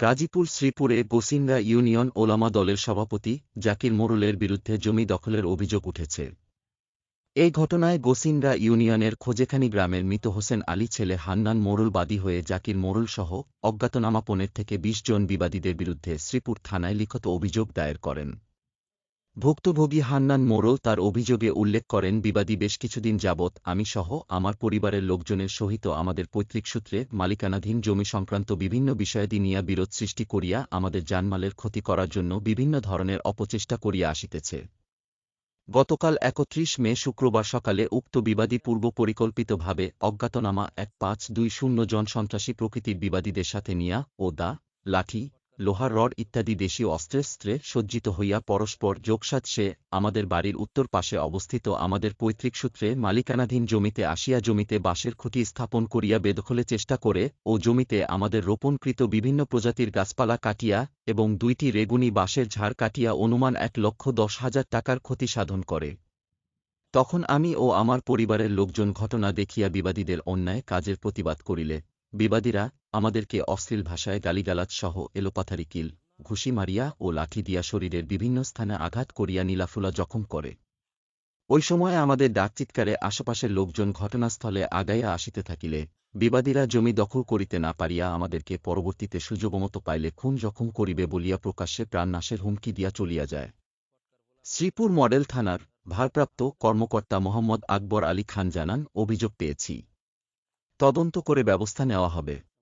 Gazipur, শ্রীপুরে গোসিন্দা union ওলামা দলের সভাপতি জাকির মোরুলের বিরুদ্ধে জমি দখলের অভিযোগ উঠেছে। এই ঘটনায় গোসিন্দা ইউনিয়নের খোজেখানি গ্রামের মৃত হোসেন আলী ছেলে হান্নান মোরুল বাদী হয়ে জাকির মোরুল সহ পনেরো থেকে ২০ জন বিবাদীদের বিরুদ্ধে শ্রীপুর থানায় লিখিত অভিযোগ দায়ের করেন। ভুক্তভোগী হান্নান মোড়ল তার অভিযোগে উল্লেখ করেন, বিবাদী বেশ কিছুদিন যাবৎ আমি সহ আমার পরিবারের লোকজনের সহিত আমাদের পৈতৃক সূত্রে মালিকানাধীন জমি সংক্রান্ত বিভিন্ন বিষয়াদি নিয়া বিরোধ সৃষ্টি করিয়া আমাদের জানমালের ক্ষতি করার জন্য বিভিন্ন ধরনের অপচেষ্টা করিয়া আসিতেছে। গতকাল একত্রিশ মে শুক্রবার সকালে উক্ত বিবাদী পূর্ব পরিকল্পিতভাবে অজ্ঞাতনামা এক পাঁচ দুই শূন্য জন সন্ত্রাসী প্রকৃতির বিবাদীদের সাথে নিয়া ও দা, লাঠি লোহার রড ইত্যাদি দেশীয় অস্ত্রেস্ত্রে সজ্জিত হইয়া পরস্পর যোগসাজসে আমাদের বাড়ির উত্তর পাশে অবস্থিত আমাদের পৈতৃক সূত্রে মালিকানাধীন জমিতে আসিয়া জমিতে বাঁশের খুঁটি স্থাপন করিয়া বেদখলে চেষ্টা করে ও জমিতে আমাদের রোপণকৃত বিভিন্ন প্রজাতির গাছপালা কাটিয়া এবং দুইটি রেগুনি বাঁশের ঝাড় কাটিয়া অনুমান এক লক্ষ দশ হাজার টাকার ক্ষতি সাধন করে। তখন আমি ও আমার পরিবারের লোকজন ঘটনা দেখিয়া বিবাদীদের অন্যায় কাজের প্রতিবাদ করিলে। বিবাদীরা আমাদেরকে অশ্লীল ভাষায় গালিগালাজ সহ এলোপাথারি কিল, ঘুষি মারিয়া ও লাঠি দিয়া শরীরের বিভিন্ন স্থানে আঘাত করিয়া নীলাফুলা জখম করে। ওই সময় আমাদের ডাকচিৎকারে আশেপাশের লোকজন ঘটনাস্থলে আগাইয়া আসিতে থাকিলে, বিবাদীরা জমি দখল করিতে না পারিয়া আমাদেরকে পরবর্তীতে সুযোগমতো পাইলে খুন জখম করিবে বলিয়া প্রকাশ্যে প্রাণনাশের হুমকি দিয়া চলিয়া যায়। শ্রীপুর মডেল থানার ভারপ্রাপ্ত কর্মকর্তা মোহাম্মদ আকবর আলী খান জানান, অভিযোগ পেয়েছি। তদন্ত করে ব্যবস্থা নেওয়া হবে।